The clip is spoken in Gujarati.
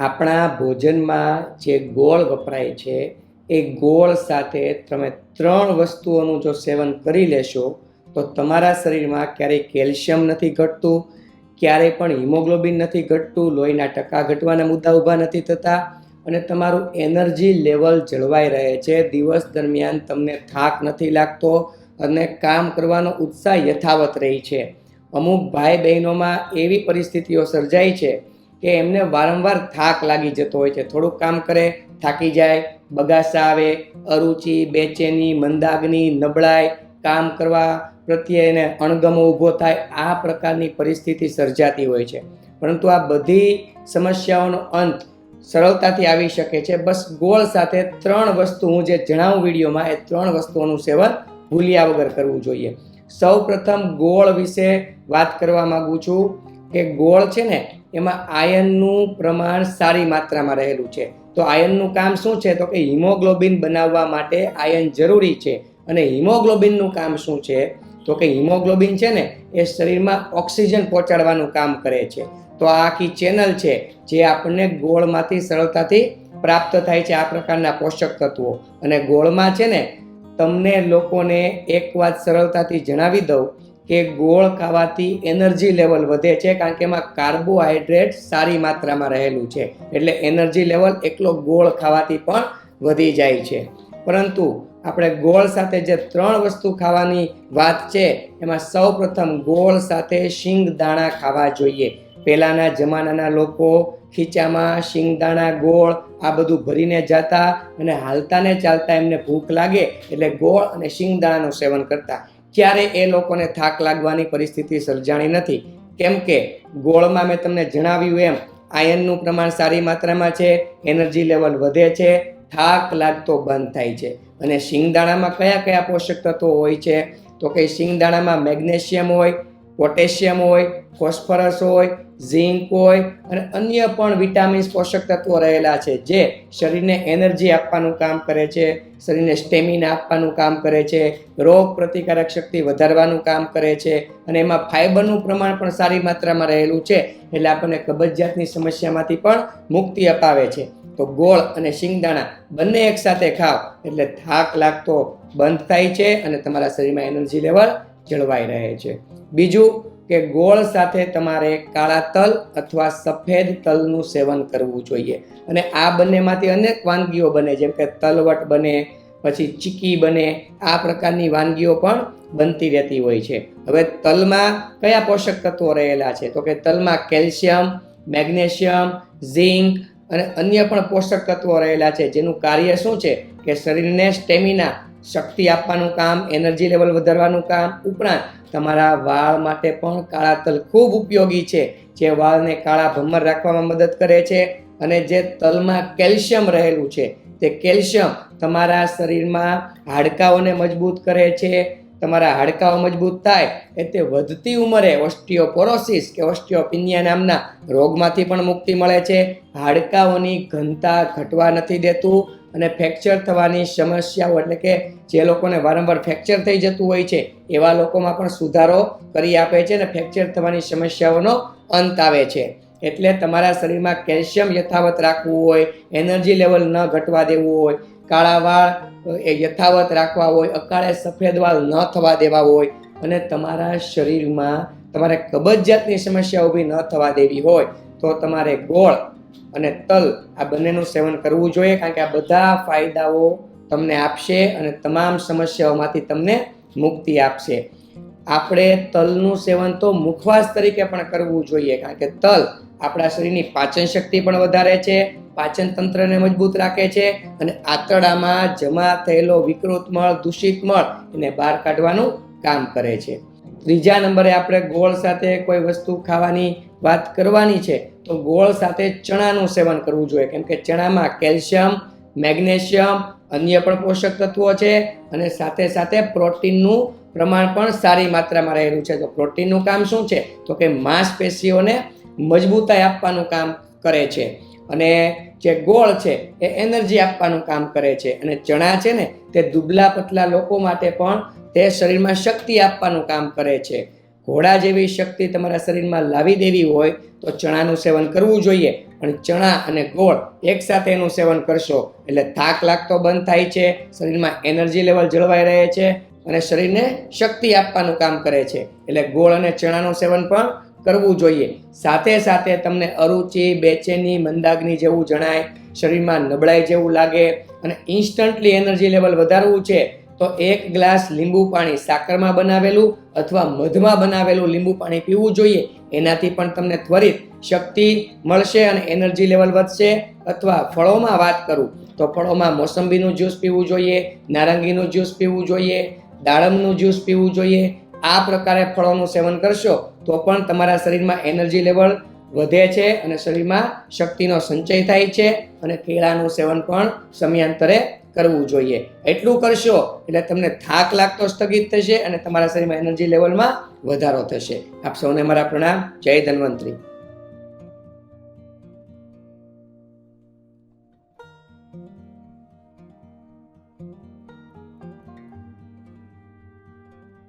આપણા ભોજનમાં જે ગોળ વપરાય છે, એ ગોળ સાથે તમે ત્રણ વસ્તુઓનું જો સેવન કરી લેશો, તો તમારા શરીરમાં ક્યારેય કેલ્શિયમ નથી ઘટતું, ક્યારેય પણ હિમોગ્લોબિન નથી ઘટતું, લોહીના ટકા ઘટવાના મુદ્દા ઊભા નથી થતા અને તમારું એનર્જી લેવલ જળવાઈ રહે છે. દિવસ દરમિયાન તમને થાક નથી લાગતો અને કામ કરવાનો ઉત્સાહ યથાવત રહી છે. અમુક ભાઈ બહેનોમાં એવી પરિસ્થિતિઓ સર્જાય છે કે એમને વારંવાર થાક લાગી જતો હોય છે. થોડુંક કામ કરે, થાકી જાય, બગાસા આવે, અરુચિ, બેચેની મંદાગ્નિ નબળાઈ, કામ કરવા પ્રત્યે એને અણગમો ઊભો થાય, આ પ્રકારની પરિસ્થિતિ સર્જાતી હોય છે. પરંતુ આ બધી સમસ્યાઓનો અંત સરળતાથી આવી શકે છે. બસ ગોળ સાથે ત્રણ વસ્તુ હું જે જણાવું વિડીયોમાં, એ ત્રણ વસ્તુઓનું સેવન ભૂલ્યા વગર કરવું જોઈએ. સૌ પ્રથમ ગોળ વિશે વાત કરવા માગું છું કે ગોળ છે ને એમાં આયનનું પ્રમાણ સારી માત્રામાં રહેલું છે. તો આયનનું કામ શું છે? તો કે હિમોગ્લોબિન બનાવવા માટે આયન જરૂરી છે. અને હિમોગ્લોબિનનું કામ શું છે? તો કે હિમોગ્લોબિન છે ને, એ શરીરમાં ઓક્સિજન પહોંચાડવાનું કામ કરે છે. તો આ આખી ચેનલ છે, જે આપણને ગોળમાંથી સરળતાથી પ્રાપ્ત થાય છે આ પ્રકારના પોષક તત્વો. અને ગોળમાં છે ને, તમને લોકોને એક વાત સરળતાથી જણાવી દઉં. કે ગોળ ખાવાથી એનર્જી લેવલ વધે છે કારણ કે એમાં કાર્બોહાઈડ્રેટ સારી માત્રામાં રહેલું છે. એટલે એનર્જી લેવલ એકલો ગોળ ખાવાથી પણ વધી જાય છે. પરંતુ આપણે ગોળ સાથે જે ત્રણ વસ્તુ ખાવાની વાત છે, એમાં સૌ પ્રથમ ગોળ સાથે શિંગ દાણા ખાવા જોઈએ. પહેલાંના જમાનાના લોકો ખીચામાં શિંગદાણા ગોળ આ બધું ભરીને જતા અને હાલતા ને ચાલતા એમને ભૂખ લાગે એટલે ગોળ અને શિંગદાણાનું સેવન કરતા. ક્યારે એ લોકોને થાક લાગવાની પરિસ્થિતિ સર્જાણી નથી? કેમ કે ગોળમાં મેં તમને જણાવ્યું એમ આયનનું પ્રમાણ સારી માત્રામાં છે એનર્જી લેવલ વધે છે, થાક લાગતો બંધ થાય છે. અને શિંગદાણામાં કયા કયા પોષક તત્વો હોય છે? તો કે શિંગદાણામાં મેગ્નેશિયમ હોય, પોટેશિયમ હોય, ફોસ્ફરસ હોય ઝીંક હોય અને અન્ય પણ વિટામિન્સ પોષક તત્વો રહેલા છે, જે શરીરને એનર્જી આપવાનું કામ કરે છે, શરીરને સ્ટેમિના આપવાનું કામ કરે છે, રોગ પ્રતિકારક શક્તિ વધારવાનું કામ કરે છે અને એમાં ફાઇબરનું પ્રમાણ પણ સારી માત્રામાં રહેલું છે, એટલે આપણને કબજિયાતની સમસ્યામાંથી પણ મુક્તિ અપાવે છે. તો ગોળ અને શિંગદાણા બંને એકસાથે ખાવ એટલે થાક લાગતો બંધ થાય છે અને તમારા શરીરમાં એનર્જી લેવલ જળવાઈ રહે છે. બીજું કે ગોળ સાથે તમારે કાળા તલ અથવા સફેદ તલનું સેવન કરવું જોઈએ. અને આ બંનેમાંથી અનેક વાનગીઓ બને, જેમ કે તલવટ બને, પછી ચીકી બને, આ પ્રકારની વાનગીઓ પણ બનતી રહેતી હોય છે. હવે તલમાં કયા પોષક તત્વો રહેલા છે? તો કે તલમાં કેલ્શિયમ, મેગ્નેશિયમ, ઝિંક અને અન્ય પણ પોષક તત્વો રહેલા છે, જેનું કાર્ય શું છે? કે શરીરને સ્ટેમિના શક્તિ આપવાનું કામ એનર્જી લેવલ વધારવાનું કામ, ઉપરાંત તમારા વાળ માટે પણ કાળા તલ ખૂબ ઉપયોગી છે, જે વાળને કાળા ભમર રાખવામાં મદદ કરે છે અને જે તલમાં કેલ્શિયમ રહેલું છે. તે કેલ્શિયમ તમારા શરીરમાં હાડકાઓને મજબૂત કરે છે, તમારા હાડકાઓ મજબૂત થાય, એ તે વધતી ઉંમરે ઓસ્ટિયોપોરોસિસ કે ઓસ્ટિયોપિનિયા નામના રોગમાંથી પણ મુક્તિ મળે છે. હાડકાઓની ઘનતા ઘટવા નથી દેતું અને ફ્રેક્ચર થવાની સમસ્યાઓ એટલે કે જે લોકોને વારંવાર ફ્રેક્ચર થઈ જતું હોય છે, એવા લોકોમાં પણ સુધારો કરી આપે છે અને ફ્રેક્ચર થવાની સમસ્યાઓનો અંત આવે છે. એટલે તમારા શરીરમાં કેલ્શિયમ યથાવત રાખવું હોય એનર્જી લેવલ ન ઘટવા દેવું હોય, કાળા વાળ એ યથાવત રાખવા હોય, અકાળે સફેદ વાળ ન થવા દેવા હોય અને તમારા શરીરમાં તમારે કબજિયાતની સમસ્યા ઊભી ન થવા દેવી હોય, તો તમારે ગોળ અને તલ આ બંનેનું સેવન કરવું જોઈએ કારણ કે આ બધા ફાયદાઓ તમને આપશે અને તમામ સમસ્યાઓમાંથી તમને મુક્તિ આપશે. આપણે તલનું સેવન તો મુખવાસ તરીકે પણ કરવું જોઈએ કારણ કે તલ આપણા શરીરની પાચન શક્તિ પણ વધારે છે, પાચન તંત્રને મજબૂત રાખે છે અને આંતરડામાં જમા થયેલો વિકૃત મળ, દૂષિત મળ એને બહાર કાઢવાનું કામ કરે છે. ત્રીજા નંબરે આપણે ગોળ સાથે કોઈ વસ્તુ ખાવાની વાત કરવાની છે, તો ગોળ સાથે ચણાનું સેવન કરવું જોઈએ. કેમ કે ચણામાં કેલ્શિયમ, મેગ્નેશિયમ, અન્ય પણ પોષક તત્વો છે અને સાથે સાથે પ્રોટીનનું પ્રમાણ પણ સારી માત્રામાં રહેલું છે. તો પ્રોટીનનું કામ શું છે? તો કે માંસપેશીઓને મજબૂતાઈ આપવાનું કામ કરે છે. અને જે ગોળ છે, એ એનર્જી આપવાનું કામ કરે છે. અને ચણા છે ને, તે દુબલા પતલા લોકો માટે પણ તે શરીરમાં શક્તિ આપવાનું કામ કરે છે. ઘોડા જેવી શક્તિ તમારા શરીરમાં લાવી દેવી હોય તો ચણાનું સેવન કરવું જોઈએ પણ ચણા અને ગોળ એકસાથે એનું સેવન કરશો. એટલે થાક લાગતો બંધ થાય છે, શરીરમાં એનર્જી લેવલ જળવાઈ રહે છે અને શરીરને શક્તિ આપવાનું કામ કરે છે. એટલે ગોળ અને ચણાનું સેવન પણ કરવું જોઈએ. સાથે સાથે તમને અરુચિ, બેચેની, મંદાગ્નિ જેવું જણાય, શરીરમાં નબળાઈ જેવું લાગે અને ઇન્સ્ટન્ટલી એનર્જી લેવલ વધારવું છે. તો એક ગ્લાસ લીંબુ પાણી સાકરમાં બનાવેલું અથવા મધમાં બનાવેલું લીંબુ પાણી પીવું જોઈએ. એનાથી પણ તમને ત્વરિત શક્તિ મળશે અને એનર્જી લેવલ વધશે અથવા ફળોમાં વાત કરું તો ફળોમાં મોસંબીનું જ્યુસ પીવું જોઈએ, નારંગીનું જ્યુસ પીવું જોઈએ, દાડમનું જ્યુસ પીવું જોઈએ. આ પ્રકારે ફળોનું સેવન કરશો તો પણ તમારા શરીરમાં એનર્જી લેવલ વધે છે અને શરીરમાં શક્તિનો સંચય થાય છે અને કેળાનું સેવન પણ સમયાંતરે કરવું જોઈએ. એટલું કરશો એટલે તમને થાક લાગતો સ્થગિત થશે અને તમારા શરીરમાં એનર્જી લેવલમાં વધારો થશે. આપ સૌને મારા પ્રણામ. જય ધન્વંતરી.